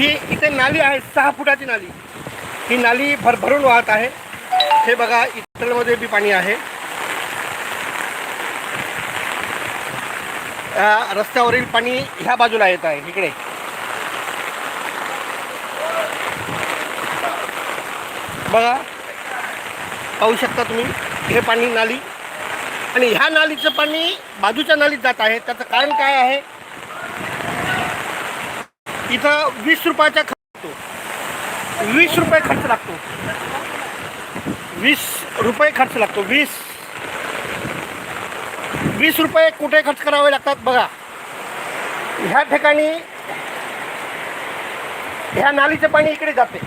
ही इथे नाली आहे सहा फुटाची नाली. ही नाली भरभरून वाहत आहे. हे बघा इटलमध्ये बी पाणी आहे. रस्त्यावरील पाणी ह्या बाजूला येत आहे इकडे. बघा. पाहू शकता तुम्ही हे पाणी नाली. आणि ह्या नालीचं पाणी बाजूच्या नालीत जात आहे. त्याचं कारण काय आहे? इथं वीस रुपयाचा खर्च लागतो. वीस रुपये खर्च लागतो. वीस रुपये खर्च लागतो. वीस. वीस रुपये कुठे खर्च करावे लागतात बघा. ह्या ठिकाणी ह्या नालीचं पाणी इकडे जाते.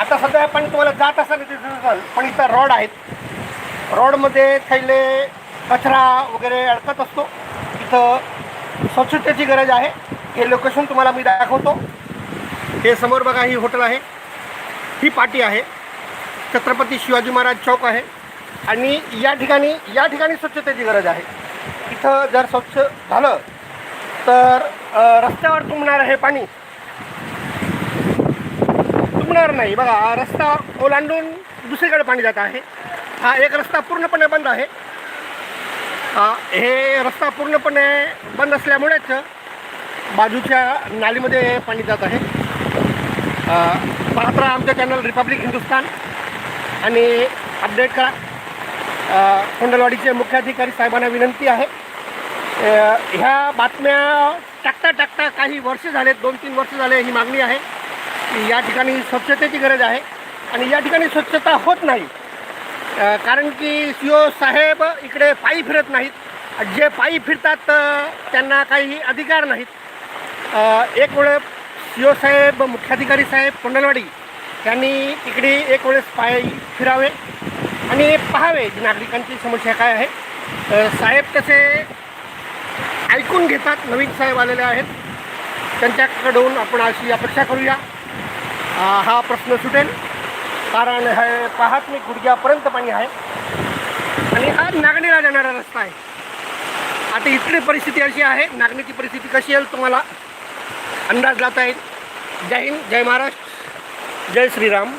आता सध्या पाणी तुम्हाला जात असाल दिसत असाल पण इथं रॉड आहेत. रॉडमध्ये थैले कचरा वगैरे अडकत असतो. इथं स्वच्छतेची गरज आहे. हे लोकेशन तुम्हाला मी दाखवतो. हे समोर बघा ही हॉटेल आहे. ही पाटी आहे. छत्रपती शिवाजी महाराज चौक आहे. आणि या ठिकाणी या ठिकाणी स्वच्छतेची गरज आहे. इथं जर स्वच्छ झालं तर रस्त्यावर तुंबणारं हे पाणी. तुंबणार नाही. बघा रस्ता ओलांडून दुसरीकडे पाणी जात आहे. हा एक रस्ता पूर्णपणे बंद आहे. हे रस्ता पूर्णपणे बंद असल्यामुळेच बाजूच्या नालीमध्ये पाणी जात आहे. अ, पाहत राहा आमचं चॅनल रिपब्लिक हिंदुस्तान आणि अपडेट करा. कुंडलवाडीचे मुख्याधिकारी साहेबांना विनंती आहे. ह्या बातम्या टाकता टाकता काही वर्ष झालेत दोन तीन वर्ष झाले ही मागणी आहे. की या ठिकाणी स्वच्छतेची गरज आहे. आणि या ठिकाणी स्वच्छता होत नाही. कारण की सी ओ साहेब इकडे पायी फिरत नाहीत. जे पायी फिरतात त्यांना काही अधिकार नाहीत. एक वेळेस सी ओ साहेब मुख्याधिकारी साहेब कोंडलवाडी त्यांनी इकडे एक वेळेस पायी फिरावे आणि पाहावे की नागरिकांची समस्या काय आहे. साहेब कसे ऐकून घेतात नवीन साहेब आलेले आहेत. त्यांच्याकडून आपण अशी अपेक्षा करूया. हा प्रश्न सुटेल. कारण हे पाहत मी गुडघ्यापर्यंत पाणी आहे. आणि हा नागणीला जाणारा रस्ता आहे. आता इथली परिस्थिती अशी आहे नागणीची परिस्थिती कशी येईल तुम्हाला अंदाज लावता येईल जय हिंद जय महाराष्ट्र. जय श्रीराम.